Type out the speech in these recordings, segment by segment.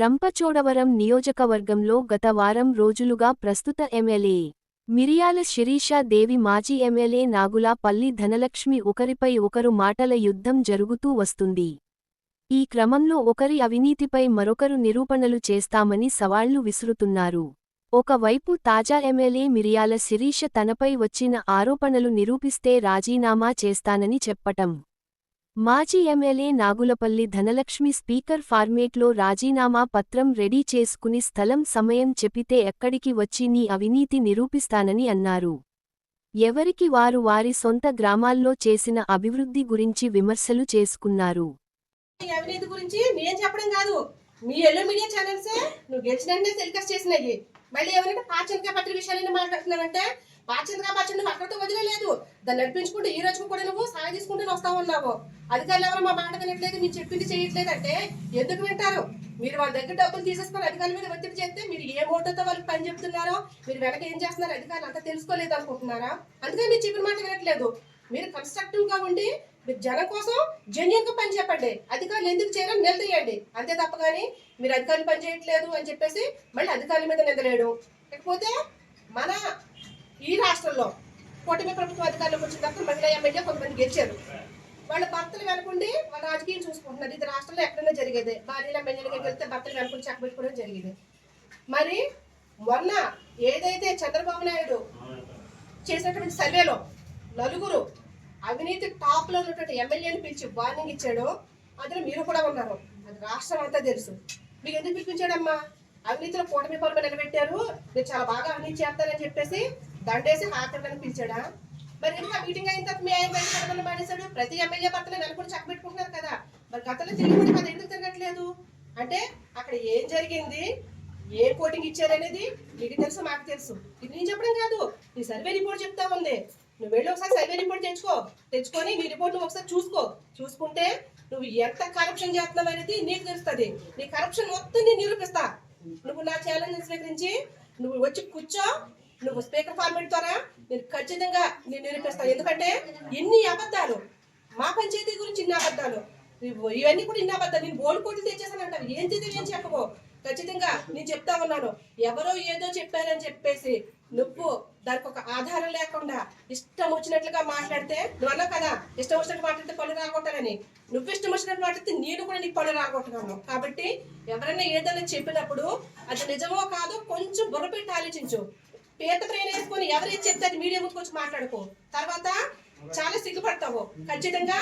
రంపచోడవరం నియోజకవర్గంలో గత వారం రోజులుగా ప్రస్తుత ఎమ్మెల్యే మిరియాల శిరీషా దేవి మాజీ ఎమ్మెల్యే నాగులాపల్లి ధనలక్ష్మి ఒకరిపై ఒకరు మాటల యుద్ధం జరుగుతూ వస్తుంది. ఈ క్రమంలో ఒకరి అవినీతిపై మరొకరు నిరూపణలు చేస్తామని సవాళ్ళు విసురుతున్నారు. ఒకవైపు తాజా ఎమ్మెల్యే మిరియాల శిరీష తనపై వచ్చిన ఆరోపణలు నిరూపిస్తే రాజీనామా చేస్తానని చెప్పటం. మాజీ ఎమ్మెల్యే నాగులపల్లి ధనలక్ష్మి స్పీకర్ ఫార్మేట్లో రాజీనామా పత్రం రెడీ చేసుకుని స్థలం సమయం చెప్పితే ఎక్కడికి వచ్చి నీ అవినీతి నిరూపిస్తానని అన్నారు. ఎవరికి వారు వారి సొంత గ్రామాల్లో చేసిన అభివృద్ధి గురించి విమర్శలు చేసుకున్నారు. అవినీతి గురించి నేను చెప్పడం కాదు. మీ ఎల్లో మీడియా ఛానల్సే నువ్వు గెలిచినట్టే టెలికాస్ట్ చేసినాయి మళ్ళీ ఎవరైనా పాచనిక పత్రిక విషయాలని మాట్లాడుతున్నారంటే పాచంద్ర పచ్చడి అక్కడితో వదిలేదు దాన్ని నడిపించుకుంటూ ఈ రోజు కూడా నువ్వు సాయం తీసుకుంటూనే వస్తా ఉన్నావు అధికారులు ఎవరు మా మాట వినట్లేదు మీరు చెప్పింది చేయట్లేదు అంటే ఎందుకు వింటారు? మీరు వాళ్ళ దగ్గర డబ్బులు తీసేస్తారు అధికారుల మీద ఒత్తిడి చేస్తే మీరు ఏ మోటోతో వాళ్ళకి పని చెప్తున్నారో మీరు వెనక ఏం చేస్తున్నారు అధికారులు అంతా తెలుసుకోలేదు అనుకుంటున్నారా? అందుకని మీరు చెప్పిన మాట వినట్లేదు. మీరు కన్స్ట్రక్టివ్గా ఉండి మీరు జనం కోసం జెన్యున్గా పని చెప్పండి. అధికారులు ఎందుకు చేయాలని నిలదీయండి. అంతే తప్ప కానీ మీరు అధికారులు పని చేయట్లేదు అని చెప్పేసి మళ్ళీ అధికారుల మీద నిందలేడు లేకపోతే మన ఈ రాష్ట్రంలో కూటమి ప్రభుత్వ అధికారులకు వచ్చిన తర్వాత మహిళా ఎమ్మెల్యే కొంతమంది గెలిచారు. వాళ్ళ భర్తలు వెనుకుండి వాళ్ళ రాజకీయం చూసుకుంటున్నారు. ఇది రాష్ట్రంలో ఎక్కడైనా జరిగేది. భార్యల ఎమ్మెల్యేలకి వెళ్తే భర్తలు వెనకుండి చక్కబెట్టుకోవడం జరిగేది. మరి మొన్న ఏదైతే చంద్రబాబు నాయుడు చేసినటువంటి సర్వేలో నలుగురు అవినీతి టాప్లో ఉన్నటువంటి ఎమ్మెల్యేని పిలిచి వార్నింగ్ ఇచ్చాడు అందులో మీరు కూడా ఉన్నారు. అది రాష్ట్రం అంతా తెలుసు. మీకు ఎందుకు పిలిపించాడమ్మా? అవినీతిలో కూటమి పరుగు నిలబెట్టారు. మీరు చాలా బాగా అవినీతి చేస్తారని చెప్పేసి దండేసి హాకర్లను పిలిచాడా? మరి ఎందుకు మీటింగ్ అయిన తర్వాత మీ ఆయన బయట మానేశాడు? ప్రతి ఎమ్మెల్యే భర్తలు నెలకొని చక్కబెట్టుకుంటున్నారు కదా. మరి గతంలో తిరిగి అది ఎందుకు తిరగట్లేదు. అంటే అక్కడ ఏం జరిగింది? ఏ కోటింగ్ ఇచ్చారనేది మీకు తెలుసు మాకు తెలుసు. ఇది నేను చెప్పడం కాదు. నీ సర్వే రిపోర్ట్ చెప్తా ఉంది. నువ్వు వెళ్ళి ఒకసారి సర్వే రిపోర్ట్ తెచ్చుకో. తెచ్చుకొని నీ రిపోర్ట్ నువ్వు ఒకసారి చూసుకో. చూసుకుంటే నువ్వు ఎంత కరప్షన్ చేస్తున్నావు అనేది నీకు తెలుస్తుంది. నీ కరప్షన్ మొత్తం నేను నిరూపిస్తా. నువ్వు నా ఛాలెంజ్ స్వీకరించి నువ్వు వచ్చి కూర్చో. నువ్వు స్పీకర్ ఫార్మేట్ ద్వారా నేను ఖచ్చితంగా నేను నిరూపిస్తాను ఎందుకంటే ఎన్ని అబద్ధాలు మా పంచాయతీ గురించి ఇన్ని అబద్ధాలు ఇవన్నీ కూడా ఇన్ని అబద్ధాలు. నేను బోర్డు కోట్లు తెచ్చేసానంటావు ఏం చేద్దాం ఏం చెప్పబో ఖచ్చితంగా నేను చెప్తా ఉన్నాను. ఎవరో ఏదో చెప్పారని చెప్పేసి నువ్వు దానికి ఒక ఆధారం లేకుండా ఇష్టం వచ్చినట్లుగా మాట్లాడితే నువ్వు అన్నావు కదా ఇష్టం వచ్చినట్టు మాట్లాడితే పళ్ళు రాగొట్టాలని. నువ్వు ఇష్టం వచ్చినట్టు మాట్లాడితే నేను కూడా నీకు పళ్ళు రాగొట్టగలను. కాబట్టి ఎవరైనా ఏదైనా చెప్పినప్పుడు అది నిజమో కాదో కొంచెం బుర్రపెట్టి ఆలోచించు. పీత ట్రైన్ వేసుకొని ఎవరు చెప్తే మీడియా ముందుకు వచ్చి మాట్లాడుకో. తర్వాత చాలా సిగ్గుపడతావు ఖచ్చితంగా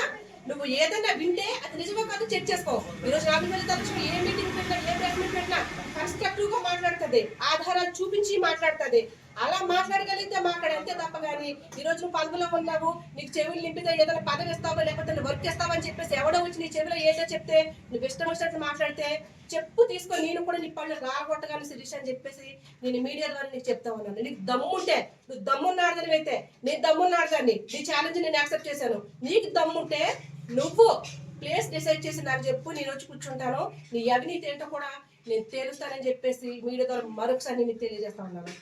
నువ్వు ఏదైనా వింటే అది నిజమో కాదు చెక్ చేసుకో. ఈరోజు రాబోయే తరచు ఏ మీటింగ్ పెట్టినా ఏ ప్రెగ్నెంట్ పెట్టినా కన్స్ట్రక్టివ్గా మాట్లాడుతుంది. ఆధారాలు చూపించి మాట్లాడుతుంది. అలా మాట్లాడగలిగితే మాట్లాడు అంతే తప్ప కానీ ఈ రోజు నువ్వు పదవిలో ఉన్నావు నీకు చెవులు నింపితే ఏదైనా పదవి ఇస్తావో లేకపోతే నువ్వు వర్క్ ఇస్తావో అని చెప్పేసి ఎవడో వచ్చి నీ చెవిలో ఏదో చెప్తే నువ్వు ఇష్టం వచ్చినట్టు మాట్లాడితే చెప్పు తీసుకొని నేను కూడా నీ పనులు రాగొట్టగానే శిరీష్ అని చెప్పేసి నేను మీడియా ద్వారా నీకు చెప్తా ఉన్నాను. నీకు దమ్ముంటే నువ్వు దమ్మున్నా దమ్మున్నాడదని అయితే నేను దమ్మున్నాడదాన్ని నీ ఛాలెంజ్ నేను యాక్సెప్ట్ చేశాను. నీకు దమ్ముంటే నువ్వు ప్లేస్ డిసైడ్ చేసి నాకు చెప్పు నేను వచ్చి కూర్చుంటాను. నీ అవినీతి ఏంటో కూడా నేను తేలుస్తానని చెప్పేసి మీడియా ద్వారా మరొకసారి నేను తెలియజేస్తా ఉన్నాను.